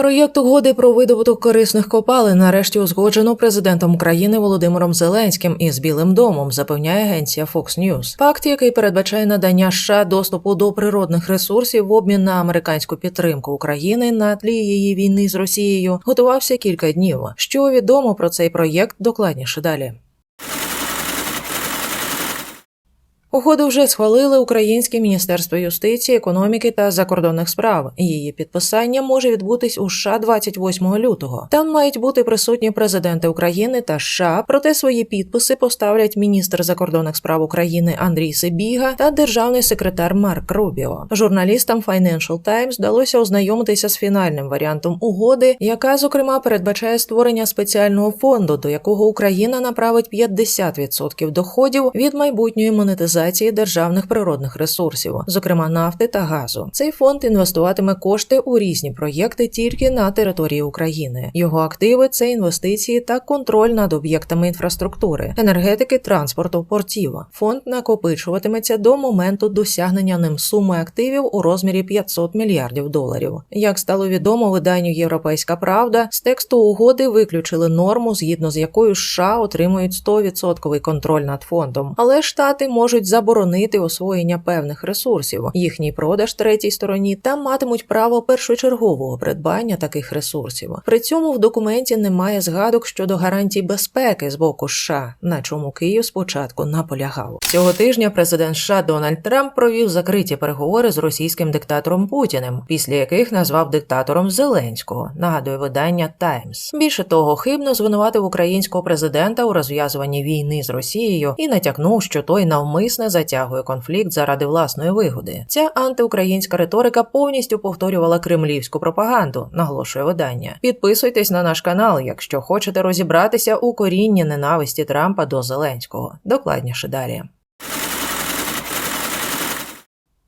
Проєкт угоди про видобуток корисних копалин нарешті узгоджено президентом України Володимиром Зеленським із Білим домом, запевняє агенція Fox News. Пакт, який передбачає надання США доступу до природних ресурсів в обмін на американську підтримку України на тлі її війни з Росією, готувався кілька днів. Що відомо про цей проєкт докладніше далі. Угоду вже схвалили Українське міністерство юстиції, економіки та закордонних справ. Її підписання може відбутись у США 28 лютого. Там мають бути присутні президенти України та США. Проте свої підписи поставлять міністр закордонних справ України Андрій Сибіга та державний секретар Марк Рубіо. Журналістам Financial Times вдалося ознайомитися з фінальним варіантом угоди, яка зокрема передбачає створення спеціального фонду, до якого Україна направить 50% доходів від майбутньої монетизації монетизації державних природних ресурсів, зокрема нафти та газу. Цей фонд інвестуватиме кошти у різні проєкти тільки на території України. Його активи це інвестиції та контроль над об'єктами інфраструктури, енергетики, транспорту, портів. Фонд накопичуватиметься до моменту досягнення ним суми активів у розмірі 500 мільярдів доларів. Як стало відомо виданню Європейська Правда, з тексту угоди виключили норму, згідно з якою США отримують 100% контроль над фондом, але штати можуть заборонити освоєння певних ресурсів, їхній продаж третій стороні та матимуть право першочергового придбання таких ресурсів. При цьому в документі немає згадок щодо гарантій безпеки з боку США, на чому Київ спочатку наполягав. Цього тижня президент США Дональд Трамп провів закриті переговори з російським диктатором Путіним, після яких назвав диктатором Зеленського. Нагадує видання Таймс. Більше того, хибно звинуватив українського президента у розв'язуванні війни з Росією і натякнув, що той навмисно навмисне затягує конфлікт заради власної вигоди. Ця антиукраїнська риторика повністю повторювала кремлівську пропаганду, наголошує видання. Підписуйтесь на наш канал, якщо хочете розібратися у корінні ненависті Трампа до Зеленського. Докладніше далі.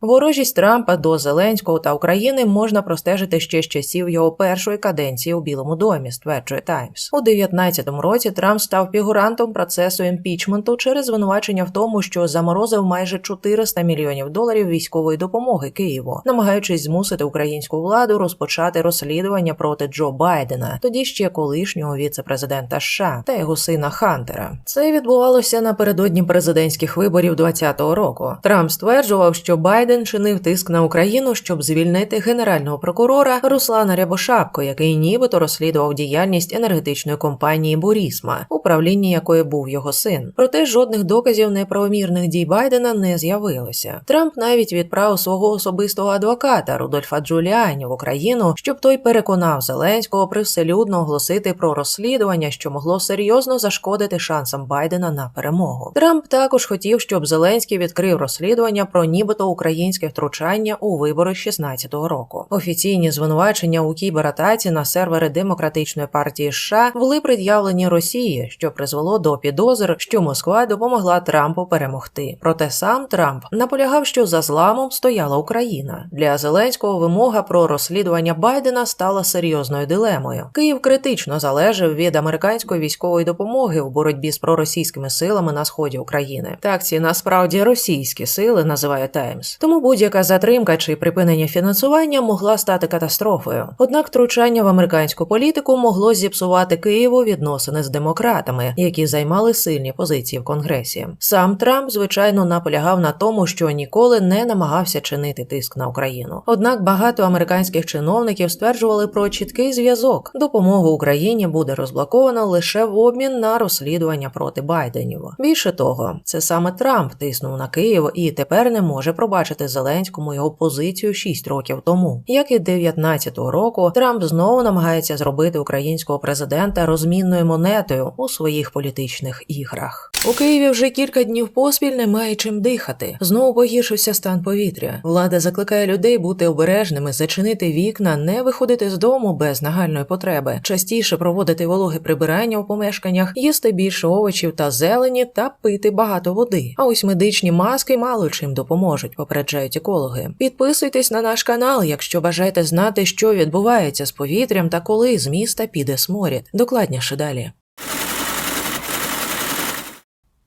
Ворожість Трампа до Зеленського та України можна простежити ще з часів його першої каденції у Білому домі, стверджує Таймс. У 19-му році Трамп став фігурантом процесу імпічменту через звинувачення в тому, що заморозив майже 400 мільйонів доларів військової допомоги Києву, намагаючись змусити українську владу розпочати розслідування проти Джо Байдена, тоді ще колишнього віце-президента США та його сина Хантера. Це відбувалося напередодні президентських виборів 20-го року. Трамп стверджував, що Байден Байден чинив тиск на Україну, щоб звільнити генерального прокурора Руслана Рябошапко, який нібито розслідував діяльність енергетичної компанії Бурісма, управлінні якої був його син. Проте жодних доказів неправомірних дій Байдена не з'явилося. Трамп навіть відправив свого особистого адвоката Рудольфа Джуліані в Україну, щоб той переконав Зеленського привселюдно оголосити про розслідування, що могло серйозно зашкодити шансам Байдена на перемогу. Трамп також хотів, щоб Зеленський відкрив розслідування про нібито Україну українське втручання у вибори 16-го року. Офіційні звинувачення у кібератаці на сервери демократичної партії США були пред'явлені Росії, що призвело до підозр, що Москва допомогла Трампу перемогти. Проте сам Трамп наполягав, що за зламом стояла Україна. Для Зеленського вимога про розслідування Байдена стала серйозною дилемою. Київ критично залежав від американської військової допомоги у боротьбі з проросійськими силами на сході України. Так ці насправді російські сили називає Таймс. Тому будь-яка затримка чи припинення фінансування могла стати катастрофою. Однак втручання в американську політику могло зіпсувати Києву відносини з демократами, які займали сильні позиції в Конгресі. Сам Трамп, звичайно, наполягав на тому, що ніколи не намагався чинити тиск на Україну. Однак багато американських чиновників стверджували про чіткий зв'язок. Допомогу Україні буде розблоковано лише в обмін на розслідування проти Байденів. Більше того, це саме Трамп тиснув на Київ і тепер не може пробачити пробачити Зеленському його позицію 6 років тому. Як і 19-го року, Трамп знову намагається зробити українського президента розмінною монетою у своїх політичних іграх. У Києві вже кілька днів поспіль немає чим дихати. Знову погіршився стан повітря. Влада закликає людей бути обережними, зачинити вікна, не виходити з дому без нагальної потреби, частіше проводити вологе прибирання у помешканнях, їсти більше овочів та зелені та пити багато води. А ось медичні маски мало чим допоможуть, попереджають екологи. Підписуйтесь на наш канал, якщо бажаєте знати, що відбувається з повітрям та коли з міста піде сморід. Докладніше далі.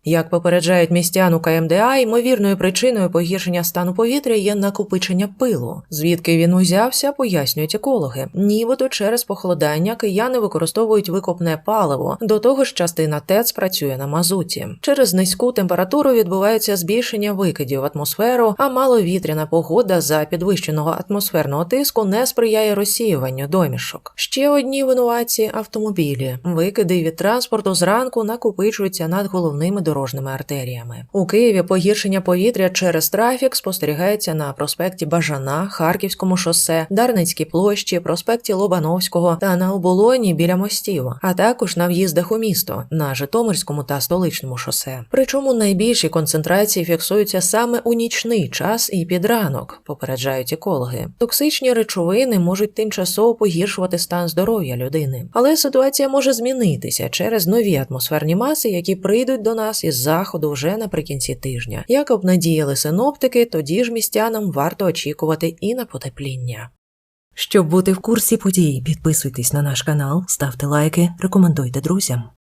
Як попереджають містян у КМДА, ймовірною причиною погіршення стану повітря є накопичення пилу. Звідки він узявся, пояснюють екологи. Нібито через похолодання кияни використовують викопне паливо. До того ж, частина ТЕЦ працює на мазуті. Через низьку температуру відбувається збільшення викидів в атмосферу, а маловітряна погода за підвищеного атмосферного тиску не сприяє розсіюванню домішок. Ще одні винуватці автомобілі. Викиди від транспорту зранку накопичуються над головними дорожніми артеріями. У Києві погіршення повітря через трафік спостерігається на проспекті Бажана, Харківському шосе, Дарницькій площі, проспекті Лобановського та на оболоні біля мостів, а також на в'їздах у місто на Житомирському та столичному шосе. Причому найбільші концентрації фіксуються саме у нічний час і під ранок, попереджають екологи. Токсичні речовини можуть тимчасово погіршувати стан здоров'я людини, але ситуація може змінитися через нові атмосферні маси, які прийдуть до нас із заходу вже наприкінці тижня. Як обнадіяли синоптики, тоді ж містянам варто очікувати і на потепління. Щоб бути в курсі подій, підписуйтесь на наш канал, ставте лайки, рекомендуйте друзям.